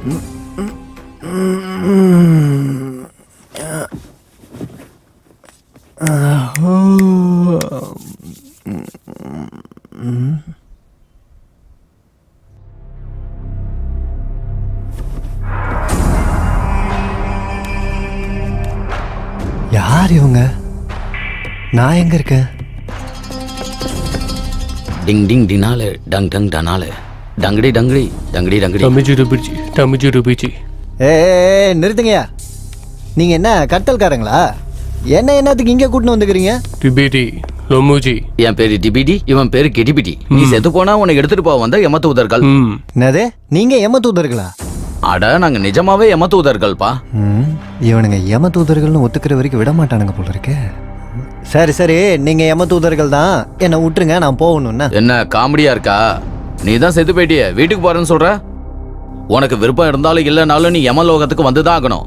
யார் இவங்க? நான் எங்க இருக்கேன்? டிங் டிங் டினால டங் டங் டனால. டங்கடி டங்கடி டங்கடி டங்கடி டமிஜி ருபிஜி டமிஜி ருபிஜி ஏ நிறுத்துங்கய்யா நீங்க என்ன கட்டல்காரங்களா? என்ன என்னத்துக்கு இங்க கூட்டின்னு வந்துக்கிறீங்க? ரிபிடி லொமுஜி. என் பேரு டிபிடி இவன் பேரு கெடிபிடி. நீ செத்து போனா உன்னை எடுத்துட்டு போக வந்த எமத்தூதர்கள் ம். என்னது? நீங்க எம தூதர்களா அட நாங்க நிஜமாவே எமத்தூதர்கள்ப்பா ம் இவனுங்க யம தூதர்கள்னு ஒத்துக்கிற வரைக்கும் விட மாட்டானுங்க போல இருக்கே. சரி சரி நீங்க யம தூதர்கள் தான் என்னை விட்டுருங்க நான் போகணும்னா என்ன காமெடியா இருக்கா? நீ தான் செத்து போயிட்டிய. வீட்டுக்கு போறேன்னு சொல்ற? உனக்கு விருப்பம் இருந்தாலும் இல்லைனாலும் நீ யமலோகத்துக்கு வந்துதான் ஆகணும்.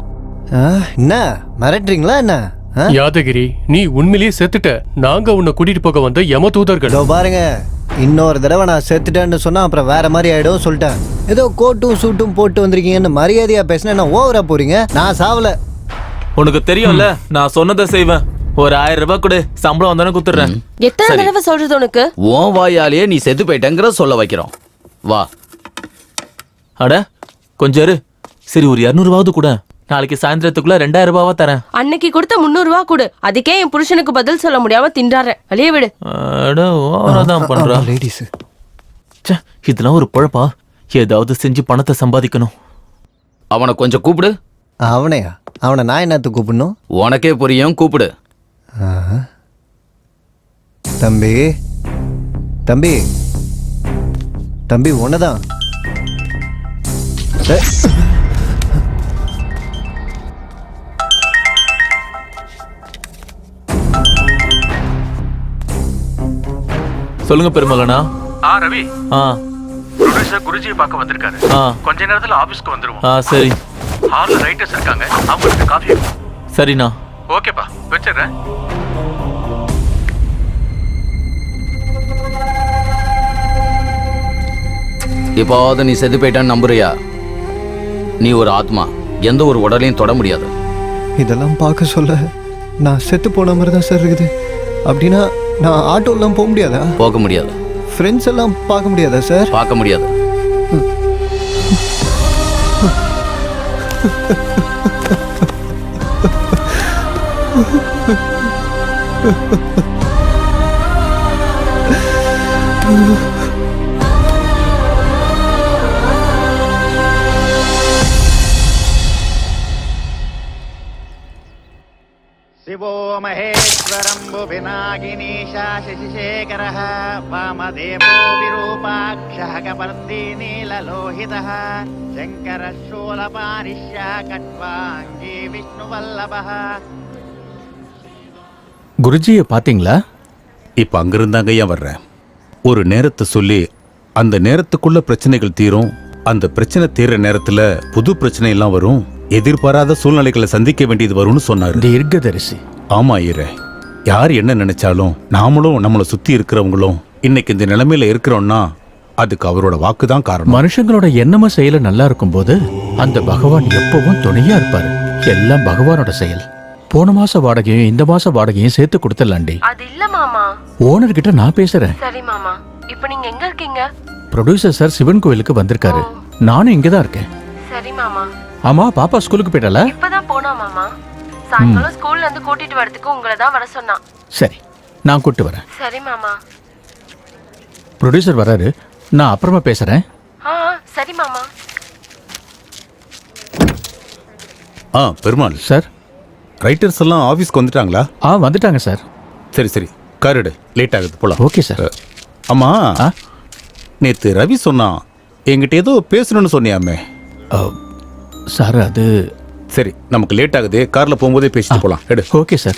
ஆ, என்ன? மிரட்டுறீங்களா என்ன? ஆ? யாதகிரி நீ உண்மையிலேயே செத்துட்ட. நாங்க உன்னை கூட்டிட்டு போக வந்த யம தூதர்கள். பாருங்க. இன்னொரு தடவை நான் செத்துட்டேன்னு சொன்னா அப்புறம் வேற மாதிரி ஆயிடும் சொல்லிட்டேன். ஏதோ கோட்டும் சூட்டும் போட்டு வந்திருக்கீங்கன்னு மரியாதையா பேசினா என்ன ஓவரா போறீங்க? நான் சாவல. உனக்கு தெரியும்ல நான் சொன்னதை செய்வேன். ஒரு ஆயிரம் ரூபாய் கொடு. சம்பளம் வந்தானே குத்துறேன் எத்தனை தடவை சொல்றது உனக்கு? உன் வாயாலேயே நீ செத்து போயிட்டேங்கிற சொல்ல வைக்கிறோம். வா. அட கொஞ்சம் இரு. சரி ஒரு இரநூறுவாவது கூட. நாளைக்கு சாயந்தரத்துக்குள்ள ரெண்டாயிரம் ரூபாவா தரேன். அன்னைக்கு கொடுத்த முந்நூறு ரூபா கொடு. அதுக்கே என் புருஷனுக்கு பதில் சொல்ல முடியாம திண்டாடுறேன் வெளியே விடு. அட ஓவராதான் பண்றா. லேடிஸ் ச்சே, இதெல்லாம் ஒரு குழப்பா ஏதாவது செஞ்சு பணத்தை சம்பாதிக்கணும். அவனை கொஞ்சம் கூப்பிடு. அவனையா? அவனை நான் என்னத்துக்கு கூப்பிடணும்? உனக்கே புரியும் கூப்பிடு. தம்பி. தம்பி. தம்பி உன்னதான். சொல்லுங்க பெருமலனா. ஆ ரவி. ஆ. ப்ரொடியூசர் குருஜியை பார்க்க வந்திருக்காரு. ஆ. கொஞ்ச நேரத்துல ஆபீஸ்க்கு வந்துருவோம். ஆ சரி. ஹால்ல ரைட்டர்ஸ் இருக்காங்க. அவங்களுக்கு காஃபி சரிண்ணா. ஓகேப்பா வச்சிடுறேன். இப்போது நீ செத்து போயிட்டான்னு நம்புறியா? நீ ஒரு ஆத்மா எந்த ஒரு உடலையும் தொட முடியாது. இதெல்லாம் பார்க்க சொல்ல நான் செத்து போன மாதிரி தான் சார் இருக்குது. அப்படின்னா நான் ஆட்டோலாம் போக முடியாதா? போக முடியாது. ஃப்ரெண்ட்ஸ் எல்லாம் பார்க்க முடியாதா சார் பார்க்க முடியாது. శివో మహేశ్వరంబు వినాగినీశా శశిశేఖర వామదేవో విరూపాక్ష కపర్దీ నీలలోహిత శంకర శూలపారిష్యా కట్వాంగీ విష్ణువల్లభ குருஜியை பாத்தீங்களா இப்ப அங்கிருந்தாங்க ஏன் வர்றேன் ஒரு நேரத்தை சொல்லி அந்த நேரத்துக்குள்ள பிரச்சனைகள் தீரும். அந்த பிரச்சனை தீர்ற நேரத்துல புது பிரச்சனை எல்லாம் வரும். எதிர்பாராத சூழ்நிலைகளை சந்திக்க வேண்டியது வரும்னு சொன்னாரு. தீர்க்கதரிசி. ஆமா ஈரே யார் என்ன நினைச்சாலும் நாமளும் நம்மளை சுத்தி இருக்கிறவங்களும் இன்னைக்கு இந்த நிலைமையில இருக்கிறோம்னா அதுக்கு அவரோட வாக்கு தான் காரணம். மனுஷங்களோட எண்ணம செயல நல்லா இருக்கும்போது அந்த பகவான் எப்பவும் துணையா இருப்பாரு. எல்லாம் பகவானோட செயல். போன மாச வாடகையும் இந்த மாச வாடகையும் சேர்த்து கொடுத்துடலாண்டி. அது இல்ல மாமா ஓனர் கிட்ட நான் பேசுறேன். சரி மாமா. இப்போ நீங்க எங்க இருக்கீங்க? ப்ரொடியூசர் சார் சிவன் கோயிலுக்கு வந்திருக்காரு. நானும் இங்க தான் இருக்கேன். சரி மாமா. ஆமா பாப்பா ஸ்கூலுக்கு போயிட்டால இப்பதான் போனா மாமா. சாயங்காலம் ஸ்கூல்ல இருந்து கூட்டிட்டு வரதுக்கு உங்களை தான் வர சொன்னான். சரி நான் கூட்டு வரேன். சரி மாமா. ப்ரொடியூசர் வராரு. நான் அப்புறமா பேசுறேன். ஆ சரி மாமா. ஆ பெருமாள். சார் ரைட்டர்ஸ் எல்லாம் ஆபீஸ்க்கு வந்துட்டாங்களா? ஆ வந்துட்டாங்க சார். சரி சரி. காரிடு லேட் ஆகுது போலாம். Okay sir. ஆமா ஆ? நேத்து ரவி சொன்னான் என்கிட்ட ஏதோ பேசணும்னு சொன்னியாமே. சார் அது சரி நமக்கு லேட் ஆகுது. கார்ல போகும்போதே பேசிட்டு போலாம். எடு. Okay sir.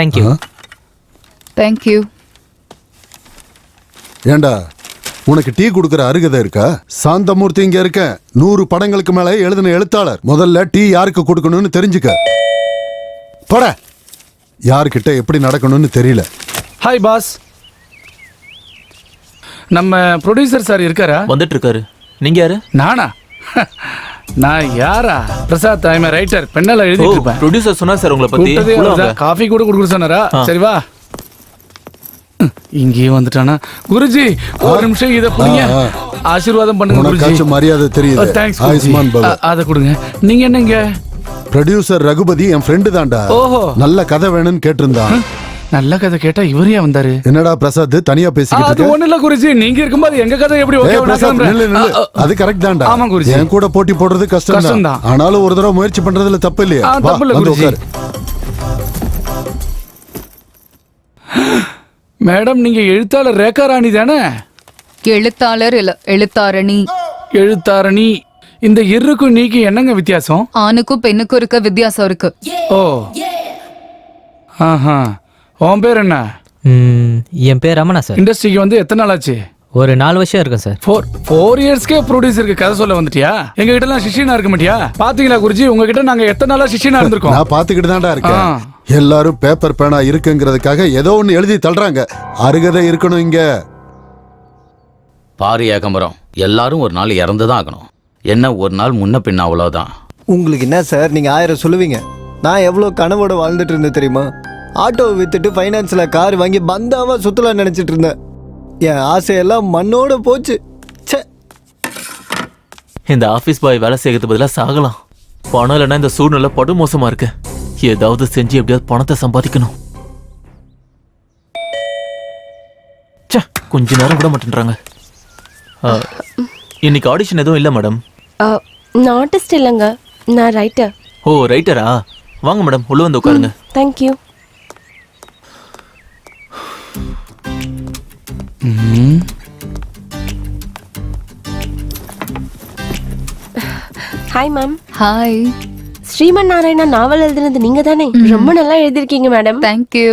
தேங்க்யூ தேங்க்யூ ஏண்டா உனக்கு டீ கொடுக்கற அருகதை இருக்கா? சாந்தமூர்த்தி இங்க இருக்க நூறு படங்களுக்கு மேல எழுதின எழுத்தாளர். முதல்ல டீ யாருக்கு கொடுக்கணும்னு தெரிஞ்சுக்க. போட. யார்கிட்ட எப்படி நடக்கணும்னு தெரியல. ஹாய் பாஸ் நம்ம ப்ரொடியூசர் சார் இருக்காரா? வந்துட்டு இருக்காரு. நீங்க யாரு? நானா? நான் யாரா? பிரசாத் ஐம் ரைட்டர் பெண்ணால ஓ எழுதிட்டு இருப்பேன். ப்ரொடியூசர் சொன்னா சார் உங்களை பத்தி. காஃபி கூட கொடுக்குற சொன்னாரா. சரி வா. இங்கேயே வந்துட்டானா? குருஜி ஒரு நிமிஷம் இத புடிங்க. ஆசீர்வாதம் பண்ணுங்க குருஜி. மரியாதை தெரியுது. தேங்க்ஸ் ஆயுஷ்மான் அத கொடுங்க. நீங்க என்னங்க? ப்ரொடியூசர் ரகுபதி என் ஃப்ரெண்டு தான்டா. ஓஹோ. நல்ல கதை வேணும்னு கேட்டிருந்தான். நல்ல கதை கேட்டா இவரே வந்தாரு. என்னடா பிரசாத் தனியா பேசிக்கிட்டு அது ஒண்ணு இல்ல குருஜி. நீங்க இருக்கும்போது எங்க கதை எப்படி ஓகே பிரசாத், நில்லு, நில்லு. அது கரெக்ட் தான்டா. ஆமா, குருஜி. என் கூட போட்டி போடுறது கஷ்டம் கஷ்டம்தான். தான் ஆனாலும் ஒரு தடவை முயற்சி பண்றதுல தப்பு இல்லையா. தப்பு இல்ல, குருஜி. மேடம் நீங்க எழுத்தாளர் ரேகா ராணி தானே? எழுத்தாளர் இல்ல எழுத்தாரணி. எழுத்தாரணி. இந்த இருக்கு நீக்கு என்னங்க வித்தியாசம்? ஆணுக்கும் பெண்ணுக்கும் இருக்க வித்தியாசம் இருக்கு. ஓ. ஆஹா. உன் பேர் என்ன? என் பேர் ரமணா சார். இண்டஸ்ட்ரிக்கு வந்து எத்தனை நாள் ஆச்சு? ஒரு நாலு வருஷம் இருக்கும் சார். ஃபோர் ஃபோர் இயர்ஸ்க்கே ப்ரொடியூசருக்கு கதை சொல்ல வந்துட்டியா? எங்க கிட்ட எல்லாம் சிஷியனா இருக்க மாட்டியா? பாத்தீங்களா குருஜி? உங்ககிட்ட நாங்க எத்தனை நாளா சிஷியனா இருந்திருக்கோம்? நான் பாத்துக்கிட்டு தான்டா இருக்கேன். ஆ. எல்லாரும் பேப்பர் பேனா இருக்குங்கிறதுக்காக ஏதோ ஒண்ணு எழுதி தள்ளுறாங்க. அருகதை இருக்கணும் இங்க. பாரு ஏகம்பரம் எல்லாரும் ஒரு நாள் இறந்து தான் ஆகணும். என்ன ஒரு நாள் முன்ன பின்ன அவ்வளோதான் உங்களுக்கு என்ன சார்? நீங்கள் ஆயிரம் சொல்லுவீங்க. நான் எவ்வளோ கனவோட வாழ்ந்துட்டு இருந்தேன் தெரியுமா? ஆட்டோவை வித்துட்டு ஃபைனான்ஸில் கார் வாங்கி பந்தாவாக சுற்றலாம் நினச்சிட்டு இருந்தேன். என் ஆசையெல்லாம் மண்ணோட போச்சு. ச்சே. இந்த ஆபீஸ் பாய் வேலை செய்யறது பதிலா சாகலாம். பணம் இல்லைன்னா இந்த சூழ்நிலை படு மோசமா இருக்கு. ஏதாவது செஞ்சு எப்படியாவது பணத்தை சம்பாதிக்கணும். ச்சே, கொஞ்ச நேரம் விட மாட்டேன்றாங்க. ஆ, இன்னைக்கு ஆடிஷன் எதுவும் இல்லை மேடம் நான் ஆர்டிஸ்ட் இல்லைங்க. நான் ரைட்டர் ஓ ரைட்டரா வாங்க மேடம் உள்ள வந்து உட்காருங்க. Thank you hi ma'am hi Sriman Narayana novel எழுதுனது நீங்க தானே ரொம்ப நல்லா எழுதிருக்கீங்க மேடம். தேங்க்யூ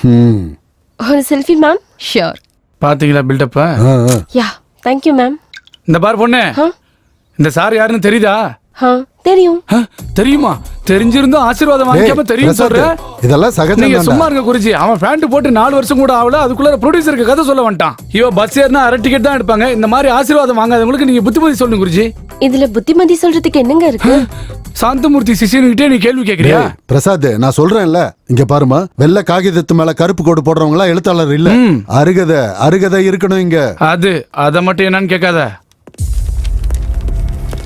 ஹம். ஒரு செல்ஃபி மேம். ஷியோர் பாத்தீங்களா பில்டப்ப ஆ, ஆ. Yeah thank you ma'am. இந்த பார் பொண்ணு. இந்த சார் யாருன்னு தெரியுதா? ஆ. தெரியும். தெரியுமா? தெரிஞ்சிருந்தும் ஆசீர்வாதம் வாங்கிக்காம தெரியும் சொல்ற? இதெல்லாம் சகஜம் நீங்க சும்மா. இருங்க குருஜி. அவன் பேண்ட் போட்டு நாலு வருஷம் கூட ஆகல அதுக்குள்ள ப்ரொடியூசருக்கு கதை சொல்ல வந்துட்டான். இவ பஸ் ஏறினா அரை டிக்கெட் தான் எடுப்பாங்க. இந்த மாதிரி ஆசீர்வாதம் வாங்காதவங்களுக்கு நீங்க புத்திமதி சொல்லுங்க குருஜி. இதுல புத்திமதி சொல்றதுக்கு என்னங்க இருக்கு? சாந்தமூர்த்தி சிஷியனுகிட்டே நீ கேள்வி கேக்குறியா? பிரசாத் நான் சொல்றேன்ல. இங்க பாருமா வெள்ளை காகிதத்து மேல கருப்பு கோடு போடுறவங்க எல்லாம் எழுத்தாளர் இல்ல. அருகதை அருகதை இருக்கணும் இங்க. அது அத மட்டும் என்னன்னு கேட்காத.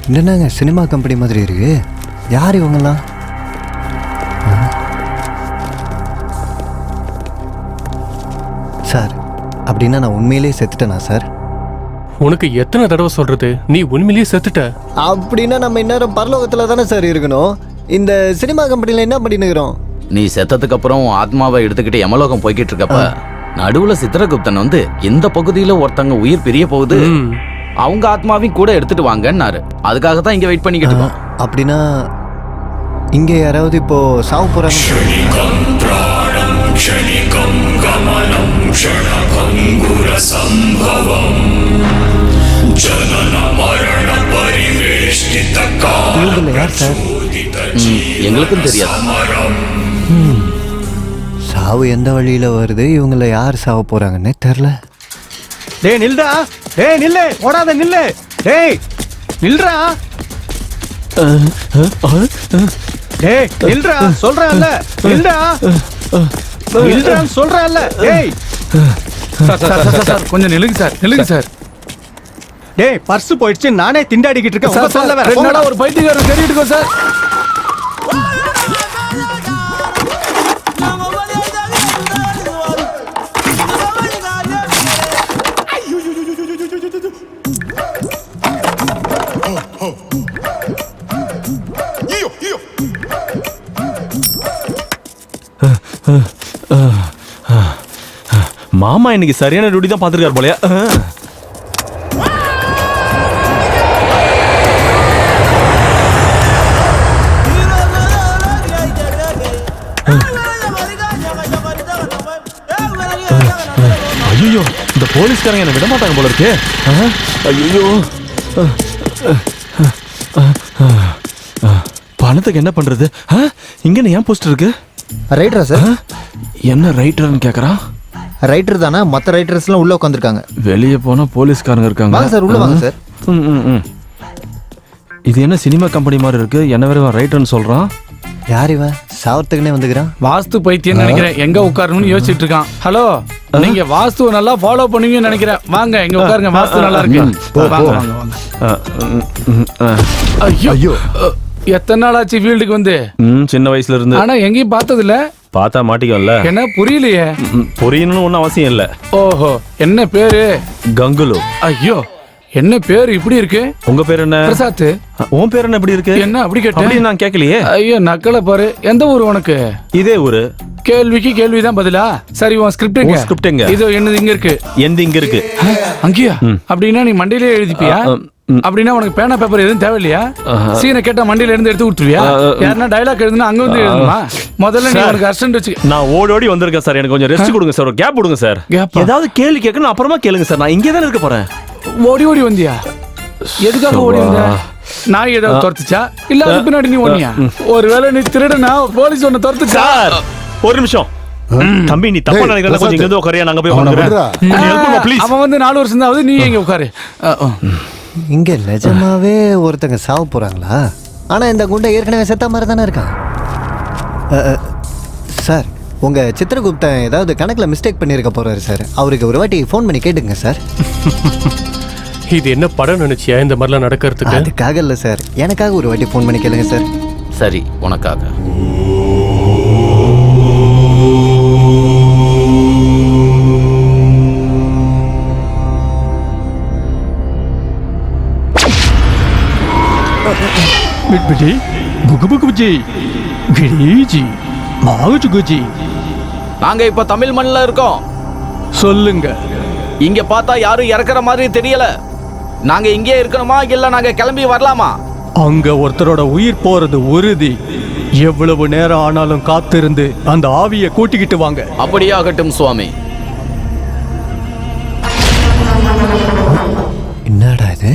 என்னங்க சினிமா கம்பெனி மாதிரி இருக்கு? யார் இவங்கெல்லாம்? சார் அப்படின்னா நான் உண்மையிலேயே செத்துட்டேனா சார்? உனக்கு எத்தனை தடவை சொல்றது? நீ உண்மையிலேயே செத்துட்ட. அப்படின்னா நம்ம இந்நேரம் பரலோகத்தில் தானே சார் இருக்கணும். இந்த சினிமா கம்பெனியில் என்ன பண்ணினுக்கிறோம் நீ செத்ததுக்கு அப்புறம் ஆத்மாவை எடுத்துக்கிட்டு யமலோகம் போய்கிட்டு இருக்கப்ப நடுவுல சித்திரகுப்தன் வந்து இந்த பகுதியில ஒருத்தங்க உயிர் பிரிய போகுது. அவங்க ஆத்மாவையும் கூட எடுத்துட்டு வாங்கன்னாரு. அதுக்காக தான் இங்க வெயிட் பண்ணிக்கிட்டு இருக்கோம். அப்படின்னா இங்கே யாராவது இப்போ சாவு ம், எங்களுக்கும் தெரியாது. சாவு எந்த வழியில் வருது? இவங்கள யார் சாவ போகிறாங்கன்னே தெரில டேய் நில்டா டேய் நில்லு. ஓடாத நில்லு. டேய் நில்றா. டேய் நில்றா. சொல்றேன்ல. நில்டா நில்றான்னு சொல்றேன்ல. டேய். சார் சார் சார் சார் கொஞ்சம் நில்லுங்க சார் நில்லுங்க சார். டேய் பர்ஸ் போயிடுச்சு. நானே திண்டாடிக்கிட்டு இருக்கேன். ரெண்டு நாளா ஒரு பைத்தியக்காரன் தேடிட்டு இருக்கோம் சார். மாமா இன்னைக்கு சரியான டியூட்டி தான் பார்த்துருக்காரு போலயா. ஐயோ இந்த போலீஸ்காரங்க என்ன விட மாட்டாங்க போல இருக்கு. ஐயோ பணத்துக்கு என்ன பண்றது? இங்க ஏன் போஸ்ட் இருக்கு? ரைட்டரா சார் என்ன ரைட்டர்னு கேக்குறான்? ரைட்டர் தானே? மற்ற ரைட்டர்ஸ்லாம் உள்ள உட்காந்துருக்காங்க வெளியே போனா போலீஸ்காரங்க இருக்காங்க. வாங்க சார், உள்ள வாங்க சார். ம், ம், ம். இது என்ன சினிமா கம்பெனி மாதிரி இருக்கு? என்ன வேற ரைட்டர்னு சொல்றான்? யார் இவன்? சாவறதுக்குனே வந்துக்கிறான். வாஸ்து பைத்தியம் நினைக்கிறேன். எங்க உட்காரணும்னு யோசிச்சுட்டு இருக்கான் ஹலோ நீங்க வாஸ்துவை நல்லா ஃபாலோ பண்ணுவீங்கன்னு நினைக்கிறேன். வாங்க இங்க உட்காருங்க. வாஸ்து நல்லா இருக்கு. வாங்க வாங்க வாங்க. ம், ம். ஐயோ எத்தனை நாள் ஆச்சு ஃபீல்டுக்கு வந்து? ம், சின்ன வயசுல இருந்து. ஆனா எங்கேயும் பார்த்ததில்ல. பார்த்தா மாட்டிக்கோல்ல என்ன புரியலையே. புரியணும்னு ஒன்றும் அவசியம் இல்லை. ஓஹோ என்ன பேரு? கங்குலு. ஐயோ என்ன பேரு இப்படி இருக்கு? உங்க பேர் என்ன? பிரசாத் உன் பேர் என்ன இப்படி இருக்கு? என்ன அப்படி கேட்ட அப்படி நான் கேட்கலையே. ஐயோ நக்கலை பாரு. எந்த ஊர் உனக்கு? இதே ஊரு. கேள்விக்கு கேள்விதான் பதிலா? சரி உன் ஸ்கிரிப்ட் எங்க? script எங்க? இதோ என்னது இங்க இருக்கு? எந்த இங்க இருக்கு? அங்கேயா? அப்படின்னா நீ மண்டியிலே எழுதிப்பியா. அப்படின்னா உனக்கு பேனா பேப்பர் எதுவும் தேவையில்லையா. சீனை கேட்டா மண்டியில இருந்து எடுத்து கொடுத்துருவியா அ, யாருன்னா டைலாக் எழுதுனா அங்க வந்து எழுதணுமா முதல்ல நீ. உனக்கு அர்ஜென்ட் வச்சு நான் ஓடி ஓடி வந்திருக்கேன் சார். எனக்கு கொஞ்சம் ரெஸ்ட் கொடுங்க சார். ஒரு கேப் கொடுங்க சார்? ஏதாவது கேள்வி கேட்கணும் அப்புறமா கேளுங்க சார். நான் இங்கே தானே இருக்க போறேன். ஓடி ஓடி வந்தியா? எதுக்காக ஓடி வந்த? நாய் ஏதாவது துரத்துச்சா? இல்ல அதுக்கு பின்னாடி நீ ஓடியா ஒருவேளை நீ திருடனா போலீஸ் ஒன்னு துரத்துச்சா? சார் ஒரு நிமிஷம். தம்பி நீ தப்பா நினைக்கிறத கொஞ்சம் இங்க இருந்து உட்காரியா? நாங்க போய் please. அவன் வந்து நாலு வருஷம் தான் நீ எங்க உட்காரு. இங்க நிஜமாவே ஒருத்தங்க சாவ போறாங்களா? ஆனா இந்த குண்டை ஏற்கனவே செத்த மாதிரி தானே இருக்கான் சார் உங்க சித்திரகுப்தன் ஏதாவது கணக்குல மிஸ்டேக் பண்ணியிருக்க போறாரு சார். அவருக்கு ஒரு வாட்டி ஃபோன் பண்ணி கேட்டுங்க சார். இது என்ன படம் நினைச்சியா இந்த மாதிரிலாம் நடக்கிறதுக்கு? அதுக்காக இல்ல சார். எனக்காக ஒரு வாட்டி ஃபோன் பண்ணி கேளுங்க சார். சரி உனக்காக. பிட்பிடி புகு புகு புஜி கிரீஜி மாவுஜு குஜி நாங்க இப்ப தமிழ் மண்ணில் இருக்கோம் சொல்லுங்க இங்க பார்த்தா யாரும் இறக்குற மாதிரி தெரியல நாங்க இங்கே இருக்கணுமா இல்ல நாங்க கிளம்பி வரலாமா அங்க ஒருத்தரோட உயிர் போறது உறுதி எவ்வளவு நேரம் ஆனாலும் காத்திருந்து அந்த ஆவியை கூட்டிக்கிட்டு வாங்க அப்படியாகட்டும் சுவாமி என்னடா இது